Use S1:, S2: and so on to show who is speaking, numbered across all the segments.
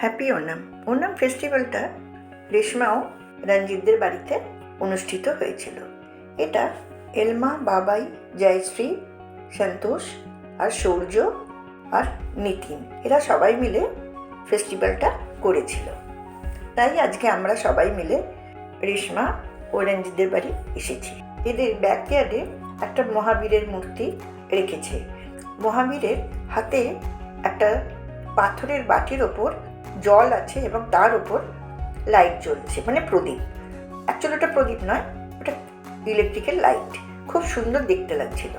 S1: Happy Onam Onam ফেস্টিভ্যালটা রেশমা ও রঞ্জিতদের বাড়িতে অনুষ্ঠিত হয়েছিল। এটা এলমা বাবাই জয়শ্রী সন্তোষ আর সৌর্য আর নিতিন এরা সবাই মিলে ফেস্টিভ্যালটা করেছিল। তাই আজকে আমরা সবাই মিলে রেশমা ও রঞ্জিতদের বাড়ি এসেছি। এদের ব্যাকয়ার্ডে একটা মহাবীরের মূর্তি রেখেছে। মহাবীরের হাতে একটা পাথরের বাটির ওপর জল আছে এবং তার উপর লাইট জ্বলছে মানে প্রদীপ। অ্যাকচুয়ালি ওটা প্রদীপ নয়, ওটা ইলেকট্রিক্যাল লাইট খুব সুন্দর দেখতে লাগছিল।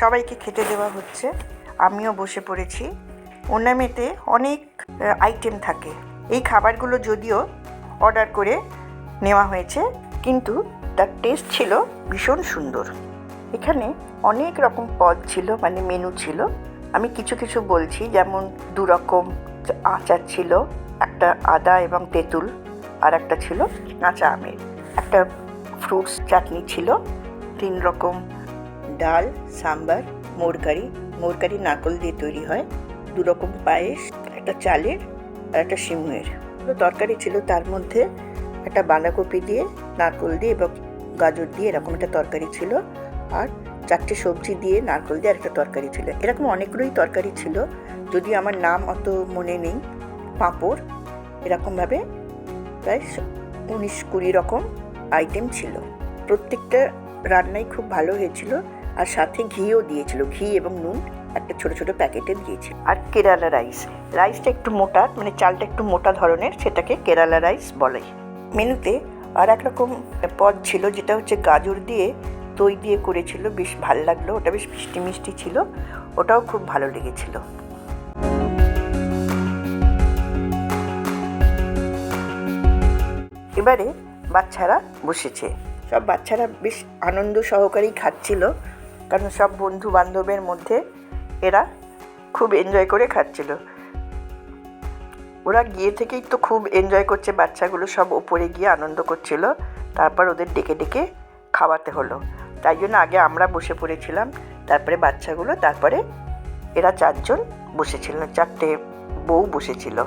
S1: সবাইকে খেতে দেওয়া হচ্ছে। আমিও বসে পড়েছি। ওনামেতে অনেক আইটেম থাকে। এই খাবারগুলো যদিও অর্ডার করে নেওয়া হয়েছে, কিন্তু তার টেস্ট ছিল ভীষণ সুন্দর। এখানে অনেক রকম পদ ছিল মানে মেনু ছিল। আমি কিছু কিছু বলছি, যেমন দু রকম আচার ছিল, একটা আদা এবং তেঁতুল, আর একটা ছিল কাঁচা আমের। একটা ফ্রুটস চাটনি ছিল, তিন রকম ডাল, সাম্বার, মোরকারি। মোরকারি নারকল দিয়ে তৈরি হয়। দু রকম পায়েস, একটা চালের আর একটা সিমুয়ের পুরো তরকারি ছিল তার মধ্যে একটা বাঁধাকপি দিয়ে, নারকল দিয়ে এবং গাজর দিয়ে এরকম একটা তরকারি ছিল। আর চারটে সবজি দিয়ে নারকল দিয়ে একটা তরকারি ছিল। এরকম অনেকগুলোই তরকারি ছিল। যদি আমার নাম অত মনে নেই, পাঁপড়, এরকমভাবে প্রায় উনিশ কুড়ি রকম আইটেম ছিল। প্রত্যেকটা রান্নাই খুব ভালো হয়েছিল। আর সাথে ঘিও দিয়েছিল ঘি এবং নুন একটা ছোট ছোট প্যাকেটে দিয়েছিল। আর কেরালা রাইস। রাইসটা একটু মোটা মানে চালটা একটু মোটা ধরনের সেটাকে কেরালা রাইস বলে। মেনুতে আর এক রকম পদ ছিল যেটা হচ্ছে গাজর দিয়ে দই দিয়ে করেছিল বেশ ভালো লাগল ওটা বেশ মিষ্টি মিষ্টি ছিল ওটাও খুব ভালো লেগেছিল। এবারে বাচ্চারা বসেছে। সব বাচ্চারা বেশ আনন্দ সহকারেই খাচ্ছিল কারণ সব বন্ধু বান্ধবের মধ্যে এরা খুব এনজয় করে খাচ্ছিল। ওরা গিয়ে থেকেই তো খুব এনজয় করছে, বাচ্চাগুলো সব ওপরে গিয়ে আনন্দ করছিল। তারপর ওদের ডেকে ডেকে খাওয়াতে হলো। তাই জন্য আগে আমরা বসে পড়েছিলাম, তারপরে বাচ্চাগুলো, তারপরে এরা চারজন বসেছিল, চারটে বউ বসেছিল।